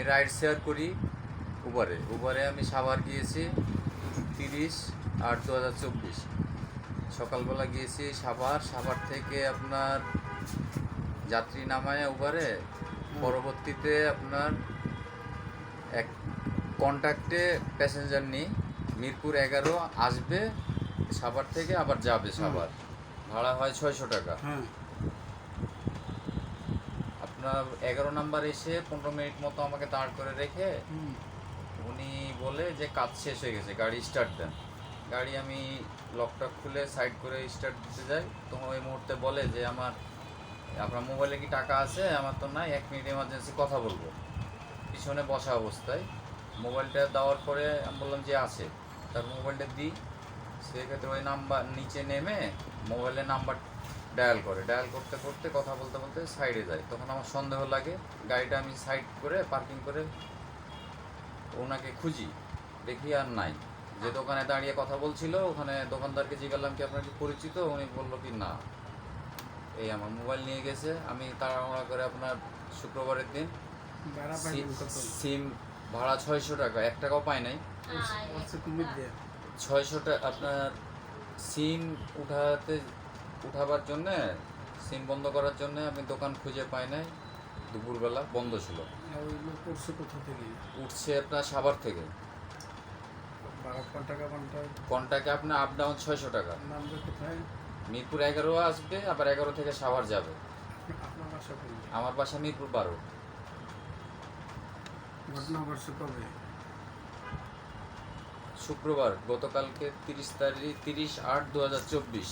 আমি ride share করি উবারে উবারে আমি সাভার গিয়েছি তিরিশ আট দু হাজার চব্বিশ। সকালবেলা গিয়েছি সাভার সাভার থেকে আপনার যাত্রী নামায় উবারে পরবর্তীতে আপনার এক কন্ট্যাক্টে প্যাসেঞ্জার নিই। মিরপুর এগারো আসবে সাভার থেকে আবার যাবে সাভার ভাড়া হয় ছয়শো টাকা। হ্যাঁ। আপনার এগারো নাম্বার এসে পনেরো মিনিট মতো আমাকে দাঁড় করে রেখে উনি বলে যে কাজ শেষ হয়ে গেছে গাড়ি স্টার্ট দেন। গাড়ি আমি লকটা খুলে সাইড করে স্টার্ট দিতে যাই। তখন ওই মুহূর্তে বলে যে আমার আপনার মোবাইলে কি টাকা আছে? আমার তো নাই এক মিনিট এমার্জেন্সি কথা বলব। পিছনে বসা অবস্থায় মোবাইলটা দেওয়ার পরে আমি বললাম যে আছে। তার মোবাইলটা দিই। সেক্ষেত্রে ওই নাম্বার নিচে নেমে মোবাইলের নাম্বার ডায়াল করে ডায়াল করতে করতে কথা বলতে বলতে সাইডে যায়। তখন আমার সন্দেহ লাগে গাড়িটা আমি সাইড করে পার্কিং করে ওনাকে খুঁজি দেখি আর নাই। যে দোকানে দাঁড়িয়ে কথা বলছিল ওখানে দোকানদারকে জিজ্ঞাসলাম কি আপনার কি পরিচিত? উনি বলল কি না। এই আমার মোবাইল নিয়ে গেছে আমি তাড়াহুড়া করে আপনার শুক্রবারের দিন সিম ভাড়া ছয়শো টাকা এক টাকাও পাই নাই। আচ্ছা তুমি দিয়ে। ছয়শো টাকা আপনার সিম উঠাতে উঠাবার জন্যে সিম বন্ধ করার জন্য আমি দোকান খুঁজে পাই নাই। দুপুরবেলা বন্ধ ছিল। লোক কোথা থেকে? উঠছে আপনার সাভার থেকে। কন্টাকে আপনার আপ ডাউন ছয়শো টাকা। মিরপুর এগারো আসবে আবার এগারো থেকে সাভার যাবে। আমার বাসা মিরপুর বারো। শুক্রবার গতকালকে তিরিশ তারিখ তিরিশ আট দু হাজার চব্বিশ।